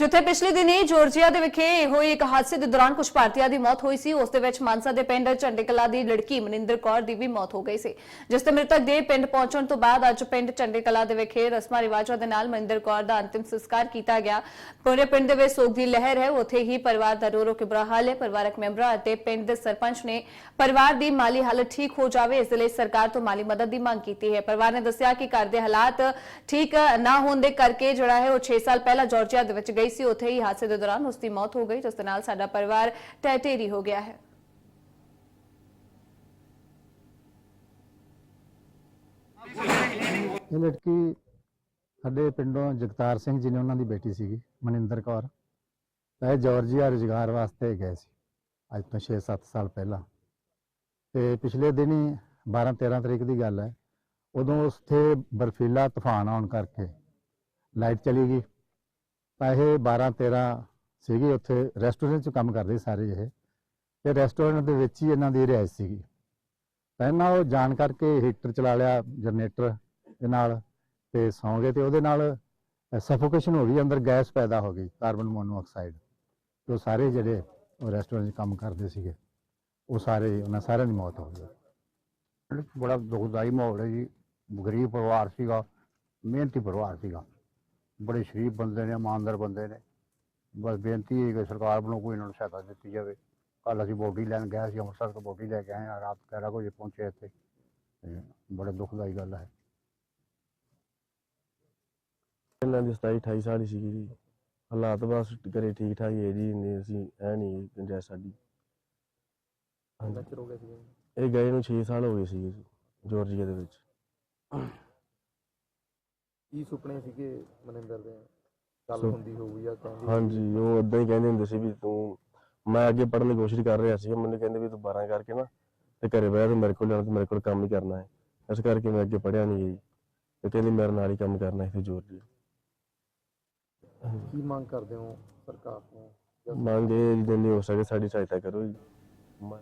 ਜਿੱਥੇ ਪਿਛਲੇ ਦਿਨੀ ਜਾਰਜੀਆ ਦੇ ਵਿਖੇ ਹੋਏ ਇੱਕ ਹਾਦਸੇ ਦੇ ਦੌਰਾਨ ਕੁਝ ਭਾਰਤੀਆਂ ਦੀ ਮੌਤ ਹੋਈ ਸੀ। ਉਸ ਦੇ ਵਿੱਚ ਮਾਨਸਾ ਦੇ ਪਿੰਡ ਚੰਡੀਕਲਾ ਦੀ ਲੜਕੀ ਮਨਿੰਦਰ ਕੌਰ ਦੀ ਵੀ ਮੌਤ ਹੋ ਗਈ ਸੀ, ਜਿਸ ਤੇ ਮ੍ਰਿਤਕ ਦੇ ਪਿੰਡ ਪਹੁੰਚਣ ਤੋਂ ਬਾਅਦ ਅੱਜ ਪਿੰਡ ਚੰਡੀਕਲਾ ਦੇ ਵਿਖੇ ਰਸਮਾਂ ਰਿਵਾਜਾਂ ਦੇ ਨਾਲ ਮਨਿੰਦਰ ਕੌਰ ਦਾ ਅੰਤਿਮ ਸੰਸਕਾਰ ਕੀਤਾ ਗਿਆ। ਪੂਰੇ ਪਿੰਡ ਦੇ ਵਿੱਚ ਸੋਗ ਦੀ ਲਹਿਰ ਹੈ। ਉੱਥੇ ਹੀ ਪਰਿਵਾਰ ਦਾ ਰੋ ਰੋ ਕੇ ਬੁਰਾ ਹਾਲ ਹੈ। ਪਰਿਵਾਰਕ ਮੈਂਬਰਾਂ ਅਤੇ ਪਿੰਡ ਦੇ ਸਰਪੰਚ ਨੇ ਪਰਿਵਾਰ ਦੀ ਮਾਲੀ ਹਾਲਤ ਠੀਕ ਹੋ ਜਾਵੇ, ਇਸ ਦੇ ਲਈ ਸਰਕਾਰ ਤੋਂ ਮਾਲੀ ਮਦਦ ਦੀ ਮੰਗ ਕੀਤੀ ਹੈ। ਪਰਿਵਾਰ ਨੇ ਦੱਸਿਆ ਕਿ ਘਰ ਦੇ ਹਾਲਾਤ ਠੀਕ ਨਾ ਹੋਣ ਦੇ ਕਰਕੇ ਜਿਹੜਾ ਹੈ ਉਹ 6 ਸਾਲ ਪਹਿਲਾਂ ਜਾਰਜੀਆ ਦੇ ਵਿੱਚ ਗਈ ਸੀ, ਉੱਥੇ ਹੀ ਹਾਦਸੇ ਦੇ ਦੌਰਾਨ ਉਸ ਦੀ ਮੌਤ ਹੋ ਗਈ, ਜਿਸ ਦੇ ਨਾਲ ਸਾਡਾ ਪਰਿਵਾਰ ਟੈਟੇਰੀ ਹੋ ਗਿਆ ਹੈ। ਇਹ ਲੜਕੀ ਸਾਡੇ ਪਿੰਡੋਂ ਜਗਤਾਰ ਸਿੰਘ ਜੀ ਨੇ ਉਹਨਾਂ ਦੀ ਬੇਟੀ ਸੀਗੀ, ਮਨਿੰਦਰ ਕੌਰ। ਇਹ ਜਾਰਜੀਆ ਰੁਜ਼ਗਾਰ ਵਾਸਤੇ ਗਏ ਸੀ, ਅੱਜ ਤੋਂ 6-7 ਸਾਲ ਪਹਿਲਾਂ। ਤੇ ਪਿਛਲੇ ਦਿਨੀ 12-13 ਤਰੀਕ ਦੀ ਗੱਲ ਹੈ, ਉਦੋਂ ਉੱਥੇ ਬਰਫੀਲਾ ਤੂਫਾਨ ਆਉਣ ਕਰਕੇ ਲਾਈਟ ਚਲੀ ਗਈ। ਤਾਂ ਇਹ 12-13 ਸੀਗੇ ਉੱਥੇ ਰੈਸਟੋਰੈਂਟ 'ਚ ਕੰਮ ਕਰਦੇ ਸਾਰੇ ਇਹ। ਤੇ ਰੈਸਟੋਰੈਂਟ ਦੇ ਵਿੱਚ ਹੀ ਇਹਨਾਂ ਦੀ ਰਿਹਾਇਸ਼ ਸੀਗੀ। ਪਹਿਲਾਂ ਉਹ ਜਾਣ ਕਰਕੇ ਹੀਟਰ ਚਲਾ ਲਿਆ ਜਨਰੇਟਰ ਦੇ ਨਾਲ, ਤੇ ਸੌਂ ਗਏ ਤੇ ਉਹਦੇ ਨਾਲ ਸਫੋਕੇਸ਼ਨ ਹੋ ਗਈ, ਅੰਦਰ ਗੈਸ ਪੈਦਾ ਹੋ ਗਈ, ਕਾਰਬਨ ਮੋਨੋਆਕਸਾਈਡ। ਤੇ ਉਹ ਸਾਰੇ ਜਿਹੜੇ ਉਹ ਰੈਸਟੋਰੈਂਟ 'ਚ ਕੰਮ ਕਰਦੇ ਸੀਗੇ, ਉਹ ਸਾਰੇ, ਉਹਨਾਂ ਸਾਰਿਆਂ ਦੀ ਮੌਤ ਹੋ ਗਈ। ਬੜਾ ਦੁਖਦਾਈ ਮਾਹੌਲ ਹੈ ਜੀ। ਗਰੀਬ ਪਰਿਵਾਰ ਸੀਗਾ, ਮਿਹਨਤੀ ਪਰਿਵਾਰ ਸੀਗਾ। ਬੜੇ ਸ਼ਰੀਫ ਬੰਦੇ ਨੇ ਇਮਾਨਦਾਰ ਬੰਦੇ ਨੇ। ਬਸ ਬੇਨਤੀ ਹੈ ਕਿ ਸਰਕਾਰ ਵੱਲੋਂ ਕੋਈ ਇਹਨਾਂ ਨੂੰ ਸਹਾਇਤਾ ਦਿੱਤੀ ਜਾਵੇ। ਕੱਲ ਅਸੀਂ ਬੋਡੀ ਲੈਣ ਗਏ ਸੀ ਅੰਮ੍ਰਿਤਸਰ ਤੋਂ ਬੋਡੀ ਲੈ ਕੇ ਆਏ ਹਾਂ ਰਾਤ 11 ਵਜੇ ਪਹੁੰਚੇ ਇੱਥੇ। ਤੇ ਬੜਾ ਦੁਖਦਾਈ ਗੱਲ ਹੈ। ਇਹਨਾਂ ਦੀ 27 28 ਸਾਲ ਹੀ ਸੀਗੀ ਜੀ। ਹਾਲਾਤ ਬਸ ਘਰੇ ਠੀਕ ਠਾਕ ਹੀ ਹੈ ਜੀ ਨਹੀਂ ਅਸੀਂ ਐ ਨਹੀਂ ਗੁੰਜਾਇਸ਼ ਸਾਡੀ। ਹਾਂਜੀ। ਚਿਰ ਹੋ ਗਿਆ ਸੀ? ਇਹ ਗਏ ਨੂੰ 6 ਸਾਲ ਹੋ ਗਏ ਸੀਗੇ ਜੀ ਜਾਰਜੀਆ ਦੇ ਵਿੱਚ। ਕੀ ਸੁਪਨੇ ਸੀਗੇ ਮਨਿੰਦਰ ਦੇ? ਗੱਲ ਸੁ- ਹੁੰਦੀ ਹੋਊਗੀ ਜਾਂ ਕਹਿੰਦੀ ਹਾਂਜੀ ਉਹ ਉਦਾਂ ਹੀ ਕਹਿੰਦੇ ਹੁੰਦੇ ਸੀ ਵੀ ਤੂੰ ਮੈਂ ਅੱਗੇ ਪੜ੍ਹਨ ਦੀ ਕੋਸ਼ਿਸ਼ ਕਰ ਰਿਹਾ ਸੀ ਮੈਨੂੰ ਕਹਿੰਦੇ ਵੀ ਤੂੰ 12 ਕਰਕੇ ਨਾ ਤੇ ਘਰੇ ਬਹਿ ਤੇ ਮੇਰੇ ਕੋਲ ਆਉਣਾ ਤੇ ਮੇਰੇ ਕੋਲ ਕੰਮ ਹੀ ਕਰਨਾ ਹੈ। ਇਸ ਕਰਕੇ ਮੈਂ ਅੱਗੇ ਪੜ੍ਹਿਆ ਨਹੀਂ ਗਈ ਤੇ ਕਹਿੰਦੀ ਮੇਰੇ ਨਾਲ ਹੀ ਕੰਮ ਕਰਨਾ ਹੈ ਤੇ ਜਾਰਜੀਆ ਕੀ ਮੰਗ ਕਰਦੇ ਹੋ ਸਰਕਾਰ ਤੋਂ? ਜਾਂ ਮੰਗ ਇਹ ਜਿੰਨੀ ਹੋ ਸਕੇ ਸਾਡੀ ਸਹਾਇਤਾ ਕਰੋ ਜੀ। ਮੈਂ-